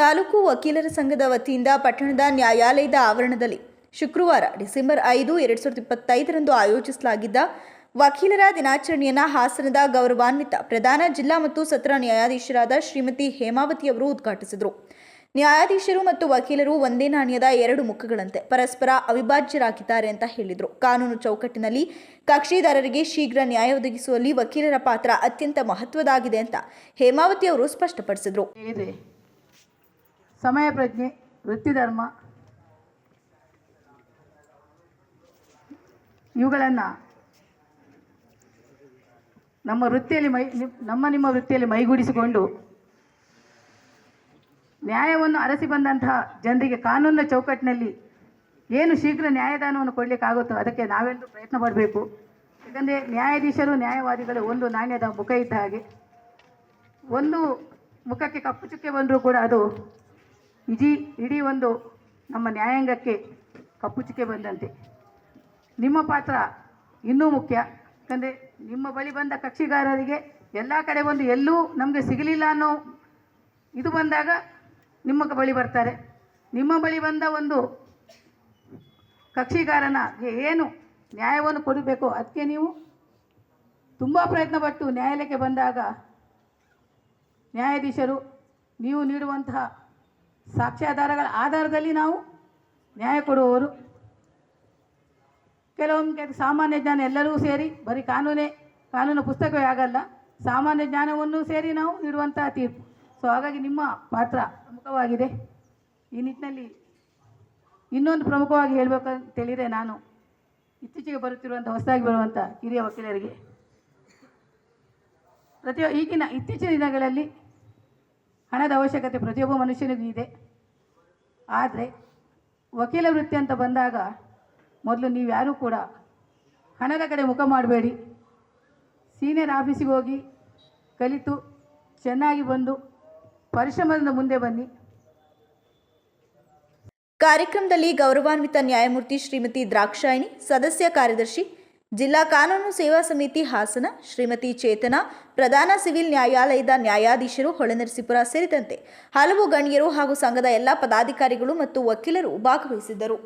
ತಾಲೂಕು ವಕೀಲರ ಸಂಘದ ವತಿಯಿಂದ ಪಟ್ಟಣದ ನ್ಯಾಯಾಲಯದ ಆವರಣದಲ್ಲಿ ಶುಕ್ರವಾರ ಡಿಸೆಂಬರ್ ಐದು, ಎರಡು ಸಾವಿರದ ಇಪ್ಪತ್ತೈದರಂದು ಆಯೋಜಿಸಲಾಗಿದ್ದ ವಕೀಲರ ದಿನಾಚರಣೆಯನ್ನು ಹಾಸನದ ಗೌರವಾನ್ವಿತ ಪ್ರಧಾನ ಜಿಲ್ಲಾ ಮತ್ತು ಸತ್ರ ನ್ಯಾಯಾಧೀಶರಾದ ಶ್ರೀಮತಿ ಹೇಮಾವತಿ ಅವರು ಉದ್ಘಾಟಿಸಿದರು. ನ್ಯಾಯಾಧೀಶರು ಮತ್ತು ವಕೀಲರು ಒಂದೇ ನಾಣ್ಯದ ಎರಡು ಮುಖಗಳಂತೆ ಪರಸ್ಪರ ಅವಿಭಾಜ್ಯರಾಗಿದ್ದಾರೆ ಅಂತ ಹೇಳಿದರು. ಕಾನೂನು ಚೌಕಟ್ಟಿನಲ್ಲಿ ಕಕ್ಷಿದಾರರಿಗೆ ಶೀಘ್ರ ನ್ಯಾಯ ಒದಗಿಸುವಲ್ಲಿ ವಕೀಲರ ಪಾತ್ರ ಅತ್ಯಂತ ಮಹತ್ವದಾಗಿದೆ ಅಂತ ಹೇಮಾವತಿ ಅವರು ಸ್ಪಷ್ಟಪಡಿಸಿದರು. ಸಮಯ ಪ್ರಜ್ಞೆ ವೃತ್ತಿ ಧರ್ಮ ಇವುಗಳನ್ನು ನಮ್ಮ ವೃತ್ತಿಯಲ್ಲಿ ಮೈ ನಿಮ್- ನಮ್ಮ ನಿಮ್ಮ ವೃತ್ತಿಯಲ್ಲಿ ಮೈಗೂಡಿಸಿಕೊಂಡು ನ್ಯಾಯವನ್ನು ಅರಸಿ ಬಂದಂತಹ ಜನರಿಗೆ ಕಾನೂನಿನ ಚೌಕಟ್ಟಿನಲ್ಲಿ ಏನು ಶೀಘ್ರ ನ್ಯಾಯದಾನವನ್ನು ಕೊಡಲಿಕ್ಕಾಗುತ್ತೋ ಅದಕ್ಕೆ ನಾವೆಲ್ಲರೂ ಪ್ರಯತ್ನ ಪಡಬೇಕು. ಯಾಕಂದರೆ ನ್ಯಾಯಾಧೀಶರು, ನ್ಯಾಯವಾದಿಗಳು ಒಂದು ನಾಣ್ಯದ ಮುಖ ಇದ್ದ ಹಾಗೆ. ಒಂದು ಮುಖಕ್ಕೆ ಕಪ್ಪು ಚುಕ್ಕೆ ಬಂದರೂ ಕೂಡ ಅದು ಇಡೀ ಇಡೀ ಒಂದು ನಮ್ಮ ನ್ಯಾಯಾಂಗಕ್ಕೆ ಕಪ್ಪು ಚುಕ್ಕೆ ಬಂದಂತೆ. ನಿಮ್ಮ ಪಾತ್ರ ಇನ್ನೂ ಮುಖ್ಯ. ಯಾಕಂದರೆ ನಿಮ್ಮ ಬಳಿ ಬಂದ ಕಕ್ಷಿಗಾರರಿಗೆ ಎಲ್ಲ ಕಡೆ ಒಂದು ಎಲ್ಲೂ ನಮಗೆ ಸಿಗಲಿಲ್ಲ ಅನ್ನೋ ಇದು ಬಂದಾಗ ನಿಮ್ಮ ಬಳಿ ಬರ್ತಾರೆ. ನಿಮ್ಮ ಬಳಿ ಬಂದ ಒಂದು ಕಕ್ಷಿಗಾರನ ಏನು ನ್ಯಾಯವನ್ನು ಕೊಡಬೇಕು ಅದಕ್ಕೆ ನೀವು ತುಂಬ ಪ್ರಯತ್ನಪಟ್ಟು ನ್ಯಾಯಾಲಯಕ್ಕೆ ಬಂದಾಗ ನ್ಯಾಯಾಧೀಶರು ನೀವು ನೀಡುವಂತಹ ಸಾಕ್ಷ್ಯಾಧಾರಗಳ ಆಧಾರದಲ್ಲಿ ನಾವು ನ್ಯಾಯ ಕೊಡುವವರು. ಕೆಲವೊಮ್ಮೆ ಸಾಮಾನ್ಯ ಜ್ಞಾನ ಎಲ್ಲರೂ ಸೇರಿ, ಬರೀ ಕಾನೂನೇ, ಕಾನೂನು ಪುಸ್ತಕವೇ ಆಗಲ್ಲ, ಸಾಮಾನ್ಯ ಜ್ಞಾನವನ್ನು ಸೇರಿ ನಾವು ನೀಡುವಂತಹ ತೀರ್ಪು. ಸೊ ಹಾಗಾಗಿ ನಿಮ್ಮ ಪಾತ್ರ ಪ್ರಮುಖವಾಗಿದೆ. ಈ ನಿಟ್ಟಿನಲ್ಲಿ ಇನ್ನೊಂದು ಪ್ರಮುಖವಾಗಿ ಹೇಳಬೇಕಂತೇಳಿದರೆ ನಾನು ಇತ್ತೀಚೆಗೆ ಬರುತ್ತಿರುವಂಥ ಹೊಸದಾಗಿ ಬರುವಂಥ ಹಿರಿಯ ವಕೀಲರಿಗೆ. ಪ್ರತಿಯೊ ಈಗಿನ ಇತ್ತೀಚಿನ ದಿನಗಳಲ್ಲಿ ಹಣದ ಅವಶ್ಯಕತೆ ಪ್ರತಿಯೊಬ್ಬ ಮನುಷ್ಯನಿಗೂ ಇದೆ. ಆದರೆ ವಕೀಲ ವೃತ್ತಿ ಅಂತ ಬಂದಾಗ ಮೊದಲು ನೀವು ಯಾರೂ ಕೂಡ ಹಣದ ಕಡೆ ಮುಖ ಮಾಡಬೇಡಿ. ಸೀನಿಯರ್ ಆಫೀಸಿಗೆ ಹೋಗಿ ಕಲಿತು ಚೆನ್ನಾಗಿ ಬಂದು ಪರಿಶ್ರಮದಿಂದ ಮುಂದೆ ಬನ್ನಿ. ಕಾರ್ಯಕ್ರಮದಲ್ಲಿ ಗೌರವಾನ್ವಿತ ನ್ಯಾಯಮೂರ್ತಿ ಶ್ರೀಮತಿ ದ್ರಾಕ್ಷಾಯಿಣಿ, ಸದಸ್ಯ ಕಾರ್ಯದರ್ಶಿ ಜಿಲ್ಲಾ ಕಾನೂನು ಸೇವಾ ಸಮಿತಿ ಹಾಸನ, ಶ್ರೀಮತಿ ಚೇತನ, ಪ್ರಧಾನ ಸಿವಿಲ್ ನ್ಯಾಯಾಲಯದ ನ್ಯಾಯಾಧೀಶರು ಹೊಳೆನರಸೀಪುರ ಸೇರಿದಂತೆ ಹಲವು ಗಣ್ಯರು ಹಾಗೂ ಸಂಘದ ಎಲ್ಲ ಪದಾಧಿಕಾರಿಗಳು ಮತ್ತು ವಕೀಲರು ಭಾಗವಹಿಸಿದ್ದರು.